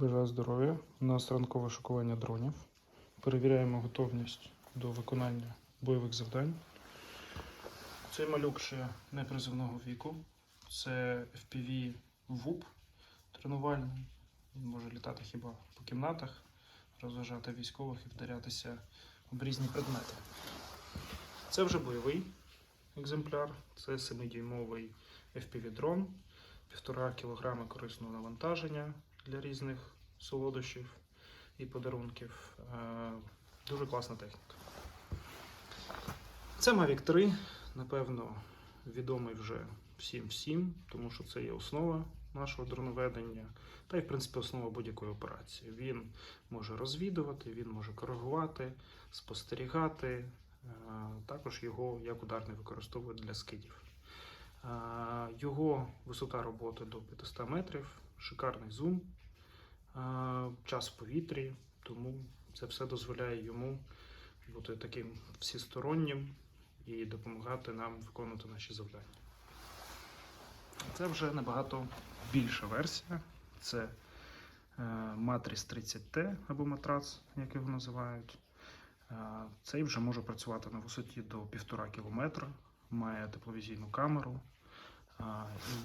Бажаю здоров'я. У нас ранкове шокування дронів. Перевіряємо готовність до виконання бойових завдань. Цей малюк ще не призовного віку. Це FPV ВУП тренувальний. Він може літати хіба по кімнатах, розважати військових і вдарятися об різні предмети. Це вже бойовий екземпляр. Це 7-дюймовий FPV-дрон, 1,5 кг корисного навантаження для різних солодощів і подарунків. Е, Дуже класна техніка. Це Mavic 3, напевно, відомий вже всім всім, тому що це є основа нашого дроноведення, та й в принципі основа будь-якої операції. Він може розвідувати, він може коригувати, спостерігати. Е, Також його як ударний використовують для скидів. Е, Його висота роботи до 500 метрів, шикарний зум, час в повітрі, тому це все дозволяє йому бути таким всістороннім і допомагати нам виконувати наші завдання. Це вже набагато більша версія. Це е, Matrix 30T або матрац, як його називають. Е, Цей вже може працювати на висоті до 1,5 км, має тепловізійну камеру. Е,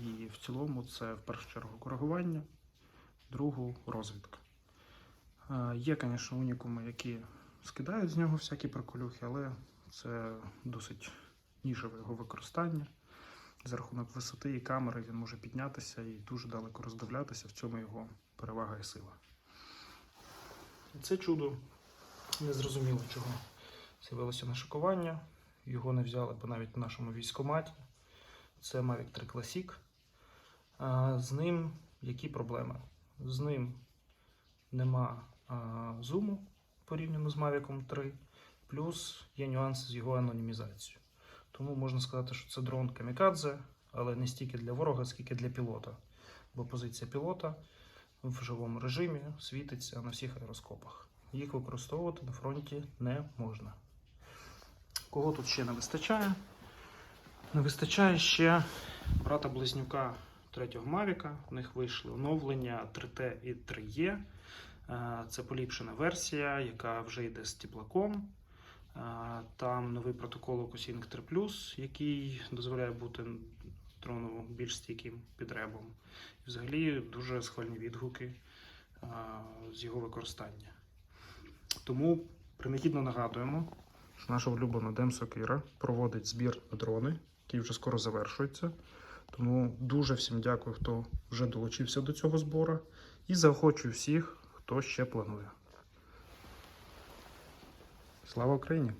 І в цілому це в першу чергу коригування, другу розвідка. Е, Є, звісно, унікуми, які скидають з нього всякі приколюхи, але це досить нішеве його використання. За рахунок висоти і камери він може піднятися і дуже далеко роздивлятися. В цьому його перевага і сила. Це чудо незрозуміло чого з'явилося на шикування. Його не взяли б навіть в нашому військкоматі. Це Mavic 3 Classic. А, З ним які проблеми? З ним нема а, зуму порівняно з Mavic 3, плюс є нюанси з його анонімізацією. Тому можна сказати, що це дрон камікадзе, але не стільки для ворога, скільки для пілота. Бо позиція пілота в живому режимі світиться на всіх аероскопах. Їх використовувати на фронті не можна. Кого тут ще не вистачає? Не вистачає ще брата близнюка третього Мавіка. У них вийшли оновлення 3T і 3E. Е, Це поліпшена версія, яка вже йде з теплаком. Е, Там новий протокол Ocusync 3 який дозволяє бути дрону більш стійким під ребом. І взагалі дуже схвальні відгуки е, з його використання. Тому принагідно нагадуємо, що наша улюблена Дем Сокира проводить збір на дрони, який вже скоро завершується. Тому дуже всім дякую, хто вже долучився до цього збору. І заохочую всіх, хто ще планує. Слава Україні!